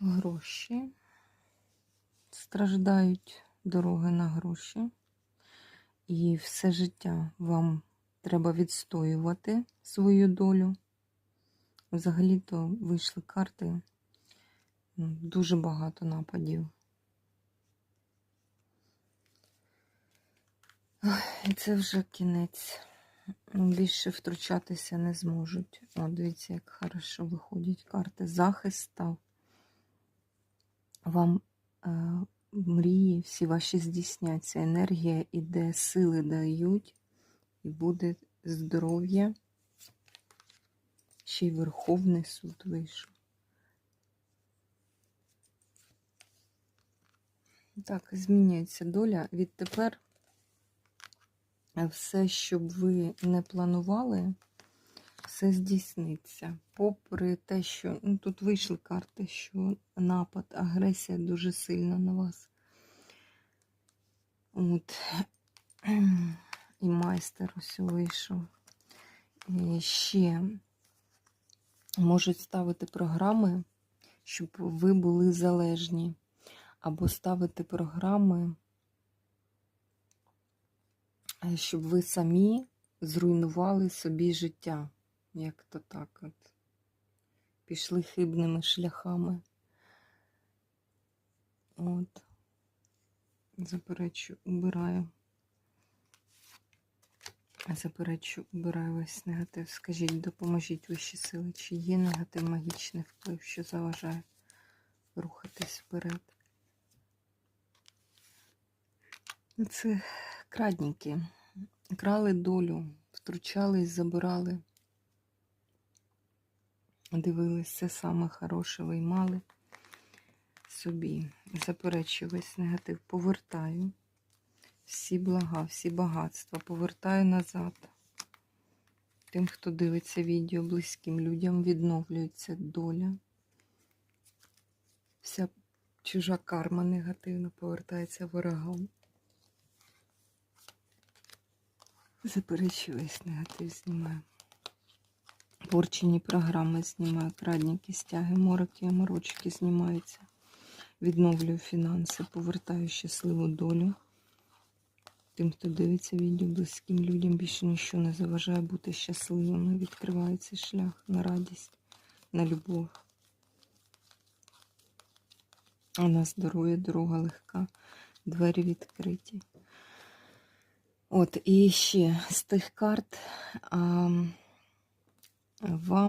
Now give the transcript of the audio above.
гроші. Страждають дороги на гроші. І все життя вам треба відстоювати свою долю. Взагалі-то вийшли карти. ну, Дуже багато нападів. І це вже кінець. Більше втручатися не зможуть. О, дивіться, як хорошо виходять карти. Захист став. Вам е, мрії всі ваші здійсняться. Енергія іде, сили дають, і буде здоров'я. Ще й Верховний суд вийшов. Так, змінюється доля. Відтепер все, що б ви не планували, все здійсниться. Попри те, що ну, тут вийшли карти, що напад, агресія дуже сильна на вас. От. І майстер ось вийшов. І ще можуть ставити програми, щоб ви були залежні, або ставити програми, е, щоб ви самі зруйнували собі життя. Як то так от. Пішли хибними шляхами. От. Заперечу, убираю. Заперечу, убираю весь негатив. Скажіть, допоможіть вищі сили, чи є негатив магічний вплив, що заважає рухатись вперед. Це крадніки. Крали долю, втручались, забирали, дивились все саме хороше, виймали собі. Заперечую весь негатив. Повертаю всі блага, всі багатства, повертаю назад. Тим, хто дивиться відео, близьким людям відновлюється доля. Вся чужа карма негативна повертається ворогам. Заперечую весь негатив знімаю. Порчені програми знімаю, крадніки, стяги, мороки, морочки знімаються. Відновлюю фінанси, повертаю щасливу долю. Тим, хто дивиться відео, близьким людям більше нічого не заважає бути щасливими. Відкривається шлях на радість, на любов. Нас здоров'я, дорога легка, двері відкриті. От, і ще з тих карт а, вам